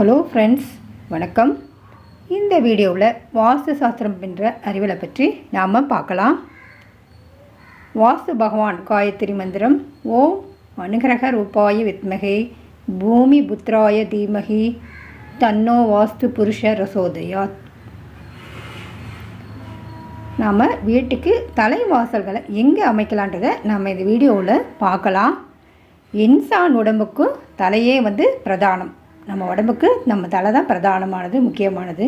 Hello friends வணக்கம். இந்த வீடியோவில் வாஸ்து சாஸ்திரம் என்ற அறிவியலை பற்றி நாம் பார்க்கலாம். வாஸ்து பகவான் காயத்ரி மந்திரம் ஓம் அனுகிரக ரூபாய வித்மகே பூமி புத்ராய தீமகி தன்னோ வாஸ்து புருஷ ரசோதயாத். நாம் வீட்டுக்கு தலைவாசல்களை எங்கே அமைக்கலான்றதை நம்ம இந்த வீடியோவில் பார்க்கலாம். இன்சான் உடம்புக்கு தலையே வந்து பிரதானம். நம்ம உடம்புக்கு நம்ம தலை தான் பிரதானமானது முக்கியமானது.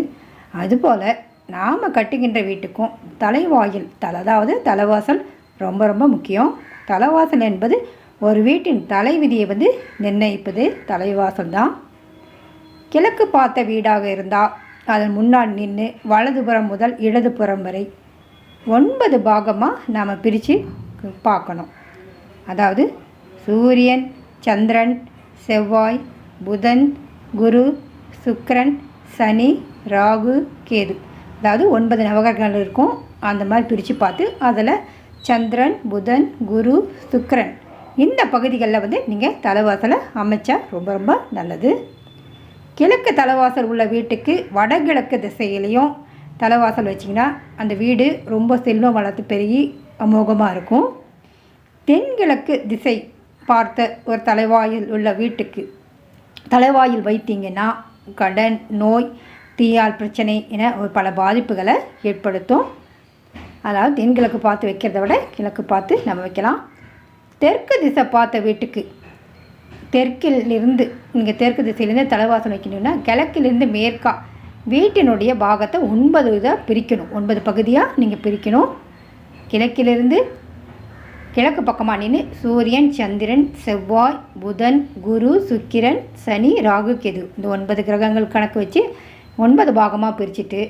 அதுபோல் நாம் கட்டுகின்ற வீட்டுக்கும் தலைவாயில் தலை அதாவது தலைவாசல் ரொம்ப ரொம்ப முக்கியம். தலைவாசல் என்பது ஒரு வீட்டின் தலைவிதியை வந்து நிர்ணயிப்பது தலைவாசல் தான். கிழக்கு பார்த்த வீடாக இருந்தால் அதன் முன்னால் நின்று வலதுபுறம் முதல் இடதுபுறம் வரை ஒன்பது பாகமாக நாம் பிரித்து பார்க்கணும். அதாவது சூரியன் சந்திரன் செவ்வாய் புதன் குரு சுக்ரன் சனி ராகு கேது. அதாவது ஒன்பது நவகிரகங்கள் இருக்கும். அந்த மாதிரி பிரித்து பார்த்து அதில் சந்திரன் புதன் குரு சுக்ரன் இந்த பகுதிகளில் வந்து நீங்கள் தலைவாசலை அமைச்சா ரொம்ப ரொம்ப நல்லது. கிழக்கு தலைவாசல் உள்ள வீட்டுக்கு வடகிழக்கு திசையிலையும் தலைவாசல் வச்சிங்கன்னா அந்த வீடு ரொம்ப செல்வம் வளர்த்து பெருகி அமோகமாக இருக்கும். தென்கிழக்கு திசை பார்த்த ஒரு தலைவாயில் உள்ள வீட்டுக்கு தலைவாயில் வைத்தீங்கன்னா கடன் நோய் தீயால் பிரச்சனை என ஒரு பல பாதிப்புகளை ஏற்படுத்தும். அதாவது தென்கிழக்கு பார்த்து வைக்கிறத விட கிழக்கு பார்த்து நம்ம வைக்கலாம். தெற்கு திசை பார்த்த வீட்டுக்கு தெற்கில் இருந்து நீங்கள் தெற்கு திசையிலேருந்து தலைவாசல் வைக்கணும்னா கிழக்கிலிருந்து மேற்கா வீட்டினுடைய பாகத்தை ஒன்பது இதாக பிரிக்கணும். ஒன்பது பகுதியாக நீங்கள் பிரிக்கணும். கிழக்கிலிருந்து கிழக்கு பக்கமாக நின்று சூரியன் சந்திரன் செவ்வாய் புதன் குரு சுக்கிரன் சனி ராகு கெது. இந்த ஒன்பது கிரகங்கள் கணக்கு வச்சு ஒன்பது பாகமாக பிரிச்சுட்டு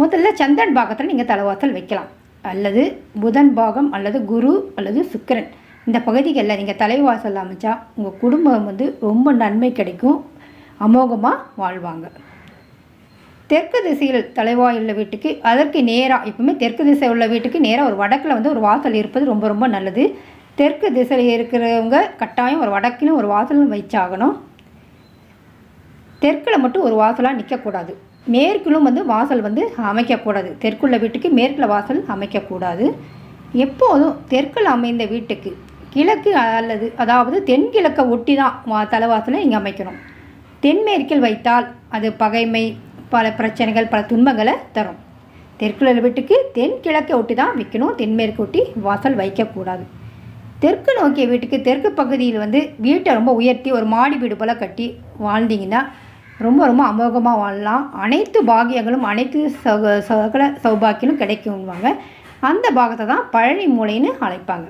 முதல்ல சந்திரன் பாகத்தில் நீங்கள் தலைவாசல் வைக்கலாம். அல்லது புதன் பாகம் அல்லது குரு அல்லது சுக்கிரன். இந்த பகுதிகளில் நீங்கள் தலைவாசல் அமைச்சா உங்கள் குடும்பம் வந்து ரொம்ப நன்மை கிடைக்கும். அமோகமாக வாழ்வாங்க. தெற்கு திசையில் தலைவாய் உள்ள வீட்டுக்கு அதற்கு நேராக எப்பவுமே தெற்கு திசை உள்ள வீட்டுக்கு நேராக ஒரு வடக்கில் வந்து ஒரு வாசல் இருப்பது ரொம்ப ரொம்ப நல்லது. தெற்கு திசையில் இருக்கிறவங்க கட்டாயம் ஒரு வடக்கிலும் ஒரு வாசலும் வச்சாகணும். தெற்கில் மட்டும் ஒரு வாசலாக நிற்கக்கூடாது மேற்கிலும் வந்து வாசல் வந்து அமைக்கக்கூடாது. தெற்குள்ள வீட்டுக்கு மேற்கில் வாசல் அமைக்கக்கூடாது. எப்போதும் தெற்கில் அமைந்த வீட்டுக்கு கிழக்கு அல்லது அதாவது தென்கிழக்கை ஒட்டி தான் வா தலைவாசலை இங்கே அமைக்கணும். தென்மேற்கில் வைத்தால் அது பகைமை பல பிரச்சனைகள் பல துன்பங்களை தரும். தெற்குள்ள வீட்டுக்கு தென்கிழக்கை ஒட்டி தான் வைக்கணும் தென்மேற்கு ஒட்டி வாசல் வைக்கக்கூடாது. தெற்கு நோக்கிய வீட்டுக்கு தெற்கு பகுதியில் வந்து வீட்டை ரொம்ப உயர்த்தி ஒரு மாடி வீடு போல் கட்டி வாழ்ந்தீங்கன்னா ரொம்ப ரொம்ப அமோகமாக வாழலாம். அனைத்து பாகியங்களும் அனைத்து சக சகல சௌபாக்கியங்களும் கிடைக்கும்வாங்க அந்த பாகத்தை தான் பழனி மூலைன்னு அழைப்பாங்க.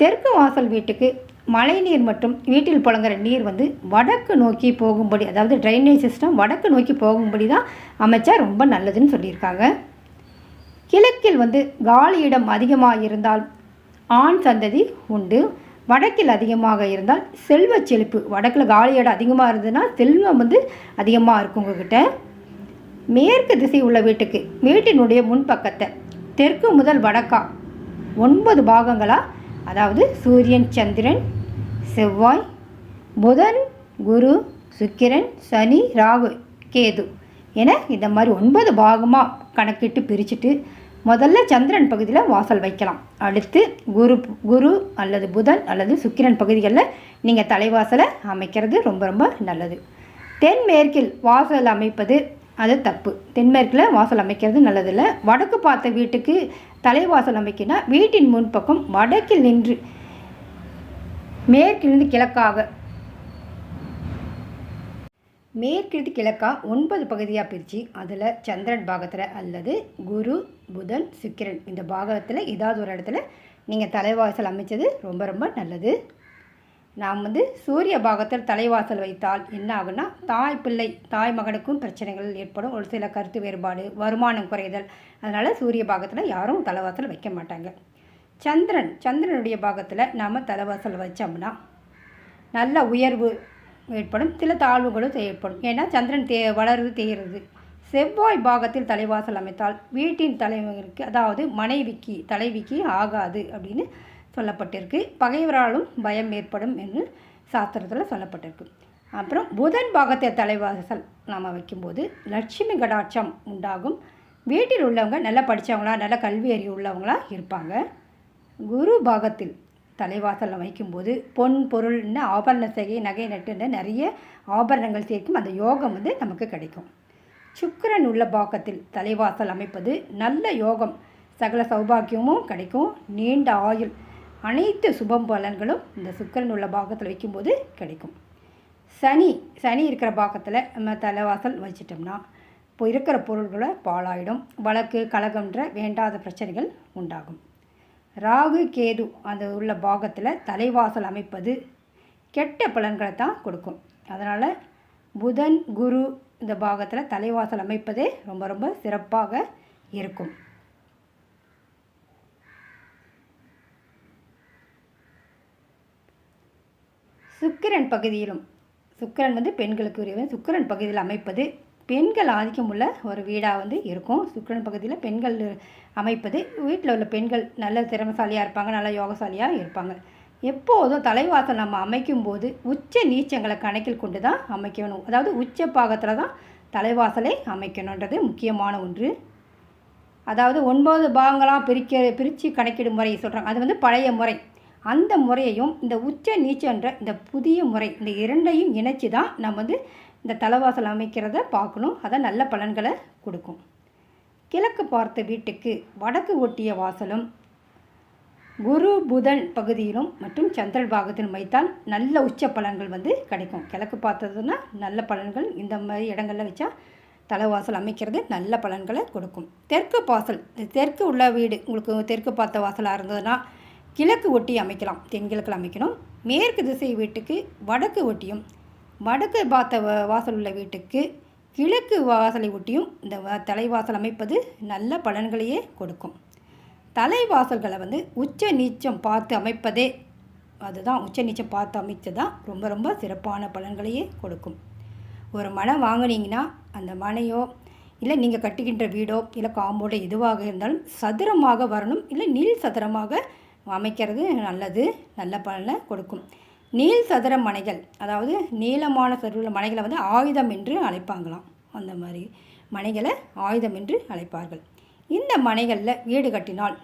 தெற்கு வாசல் வீட்டுக்கு மழைநீர் மற்றும் வீட்டில் புழங்குற நீர் வந்து வடக்கு நோக்கி போகும்படி அதாவது ட்ரைனேஜ் சிஸ்டம் வடக்கு நோக்கி போகும்படி தான் அமைச்சா ரொம்ப நல்லதுன்னு சொல்லியிருக்காங்க. கிழக்கில் வந்து காலியிடம் அதிகமாக இருந்தால் ஆண் சந்ததி உண்டு. வடக்கில் அதிகமாக இருந்தால் செல்வ செழிப்பு. வடக்கில் காலியிடம் அதிகமாக இருந்ததுன்னா செல்வம் வந்து அதிகமாக இருக்கும் உங்ககிட்ட. மேற்கு திசை உள்ள வீட்டுக்கு வீட்டினுடைய முன்பக்கத்தை தெற்கு முதல் வடக்கா ஒன்பது பாகங்களாக அதாவது சூரியன் சந்திரன் செவ்வாய் புதன் குரு சுக்கிரன் சனி ராகு கேது என இந்த மாதிரி ஒன்பது பாகமாக கணக்கிட்டு பிரிச்சுட்டு முதல்ல சந்திரன் பகுதியில் வாசல் வைக்கலாம். அடுத்து குரு குரு அல்லது புதன் அல்லது சுக்கிரன் பகுதிகளில் நீங்கள் தலைவாசலை அமைக்கிறது ரொம்ப ரொம்ப நல்லது. தென்மேற்கில் வாசல் அமைப்பது அது தப்பு. தென்மேற்கில் வாசல் அமைக்கிறது நல்லதில்லை. வடக்கு பார்த்த வீட்டுக்கு தலைவாசல் அமைக்கினா வீட்டின் முன்பக்கம் வடக்கில் நின்று மேற்கிலிருந்து கிழக்காக மேற்கிலிருந்து கிழக்காக ஒன்பது பகுதியாக பிரித்து அதில் சந்திரன் பாகத்தில் அல்லது குரு புதன் சுக்கிரன் இந்த பாகத்தில் ஏதாவது ஒரு இடத்துல நீங்கள் தலைவாசல் அமைச்சது ரொம்ப ரொம்ப நல்லது. நாம் வந்து சூரிய பாகத்தில் தலைவாசல் வைத்தால் என்ன ஆகுன்னா தாய் பிள்ளை தாய் மகனுக்கும் பிரச்சனைகள் ஏற்படும். ஒரு சில கருத்து வேறுபாடு வருமானம் குறைதல். அதனால் சூரிய பாகத்தில் யாரும் தலைவாசல் வைக்க மாட்டாங்க. சந்திரன் சந்திரனுடைய பாகத்தில் நாம் தலைவாசல் வச்சோம்னா நல்ல உயர்வு ஏற்படும். சில தாழ்வுகளும் ஏற்படும். ஏன்னா சந்திரன் தே வளருது தேகிறது செவ்வாய் பாகத்தில் தலைவாசல் அமைத்தால் வீட்டின் தலைவருக்கு அதாவது மனைவிக்கு தலைவிக்கு ஆகாது அப்படின்னு சொல்லப்பட்டிருக்கு. பகைவராலும் பயம் ஏற்படும் என்று சாஸ்திரத்தில் சொல்லப்பட்டிருக்கு. அப்புறம் புதன் பாகத்தை தலைவாசல் நாம் வைக்கும்போது லட்சுமி கடாட்சம் உண்டாகும். வீட்டில் உள்ளவங்க நல்லா படித்தவங்களா நல்ல கல்வி அறிவு உள்ளவங்களா இருப்பாங்க. குரு பாகத்தில் தலைவாசலில் வைக்கும்போது பொன் பொருள்னு ஆபரண செய்கை நகை நட்டுன்னு நிறைய ஆபரணங்கள் சேர்க்கும் அந்த யோகம் வந்து நமக்கு கிடைக்கும். சுக்கரன் உள்ள பாகத்தில் தலைவாசல் அமைப்பது நல்ல யோகம். சகல சௌபாக்கியமும் கிடைக்கும். நீண்ட ஆயுள் அனைத்து சுபம் பலன்களும் இந்த சுக்கிரன் உள்ள பாகத்தில் வைக்கும்போது கிடைக்கும். சனி சனி இருக்கிற பாகத்தில் நம்ம தலைவாசல் வச்சிட்டோம்னா இப்போ இருக்கிற பொருள்களை பாழாயிடும். வழக்கு கழகம்ன்ற வேண்டாத பிரச்சனைகள் உண்டாகும். ராகு கேது அந்த உள்ள பாகத்தில் தலைவாசல் அமைப்பது கெட்ட பலன்களை தான் கொடுக்கும். அதனால் புதன் குரு இந்த பாகத்தில் தலைவாசல் அமைப்பதே ரொம்ப ரொம்ப சிறப்பாக இருக்கும். சுக்கிரன் பகுதியிலும் சுக்கிரன் வந்து பெண்களுக்கு உரியவன் சுக்கிரன் பகுதியில் அமைப்பது பெண்கள் ஆதிக்கம் உள்ள ஒரு வீடாக வந்து இருக்கும். சுக்கிரன் பகுதியில் பெண்கள் அமைப்பது வீட்டில் உள்ள பெண்கள் நல்ல திறமசாலியாக இருப்பாங்க நல்ல யோகசாலியாக இருப்பாங்க. எப்போதும் தலைவாசல் நம்ம அமைக்கும்போது உச்ச நீச்சங்களை கணக்கில் கொண்டு தான் அமைக்கணும். அதாவது உச்ச பாகத்தில் தான் தலைவாசலை அமைக்கணுன்றது முக்கியமான ஒன்று. அதாவது ஒன்பது பாகங்களாக பிரிக்க பிரித்து கணக்கிடும் முறையை சொல்கிறாங்க அது வந்து பழைய முறை. அந்த முறையையும் இந்த உச்ச நீச்சன்ற இந்த புதிய முறை இந்த இரண்டையும் இணைச்சி தான் நம்ம வந்து இந்த தலைவாசல் அமைக்கிறத பார்க்கணும். அதை நல்ல பலன்களை கொடுக்கும். கிழக்கு பார்த்த வீட்டுக்கு வடக்கு ஒட்டிய வாசலும் குரு புதன் பகுதியிலும் மற்றும் சந்திரன் பாகத்திலும் வைத்தால் நல்ல உச்ச பலன்கள் வந்து கிடைக்கும். கிழக்கு பார்த்ததுன்னா நல்ல பலன்கள் இந்த மாதிரி இடங்களில் வச்சா தலைவாசல் அமைக்கிறது நல்ல பலன்களை கொடுக்கும். தெற்கு வாசல் தெற்கு உள்ள வீடு உங்களுக்கு தெற்கு பார்த்த வாசலாக இருந்ததுன்னா கிழக்கு ஒட்டி அமைக்கலாம் தென்கிழக்கில் அமைக்கணும். மேற்கு திசை வீட்டுக்கு வடக்கு ஒட்டியும் வடக்கு பார்த்த வாசல் உள்ள வீட்டுக்கு கிழக்கு வாசலை ஒட்டியும் இந்த தலைவாசல் அமைப்பது நல்ல பலன்களையே கொடுக்கும். தலைவாசல்களை வந்து உச்ச நீச்சம் பார்த்து அமைப்பதே அதுதான் உச்ச நீச்சம் பார்த்து அமைத்து தான் ரொம்ப ரொம்ப சிறப்பான பலன்களையே கொடுக்கும். ஒரு மனை வாங்கினீங்கன்னா அந்த மனையோ இல்லை நீங்கள் கட்டுகின்ற வீடோ இல்லை காம்போடோ எதுவாக இருந்தாலும் சதுரமாக வரணும் இல்லை நீள் சதுரமாக அமைக்கிறது நல்லது நல்ல பலனை கொடுக்கும். நீள் சதுர மனைகள் அதாவது நீளமான சதுர மனைகளை வந்து ஆயுதம் என்று அழைப்பாங்களாம். அந்த மாதிரி மனைகளை ஆயுதம் என்று அழைப்பார்கள். இந்த மனைகளில் வீடு கட்டினால்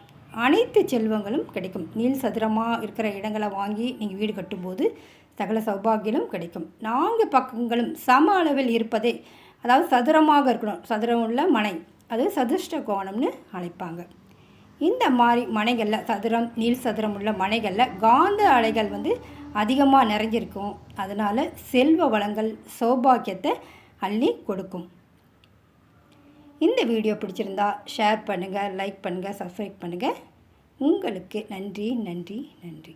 அனைத்து செல்வங்களும் கிடைக்கும். நீள் சதுரமாக இருக்கிற இடங்களை வாங்கி நீங்கள் வீடு கட்டும்போது சகல சௌபாகியலும் கிடைக்கும். நான்கு பக்கங்களும் சம அளவில் இருப்பதே அதாவது சதுரமாக இருக்கணும். சதுரம் உள்ள மனை அது சதுஷ்ட கோணம்னு அழைப்பாங்க. இந்த மாதிரி மனைகளில் சதுரம் நீள் சதுரம் உள்ள மனைகளில் காந்த அலைகள் வந்து அதிகமாக நிறைஞ்சிருக்கும். அதனால் செல்வ வளங்கள் சௌபாக்கியத்தை அள்ளி கொடுக்கும். இந்த வீடியோ பிடிச்சிருந்தா ஷேர் பண்ணுங்கள் லைக் பண்ணுங்கள் சப்ஸ்கிரைப் பண்ணுங்கள் உங்களுக்கு நன்றி நன்றி நன்றி.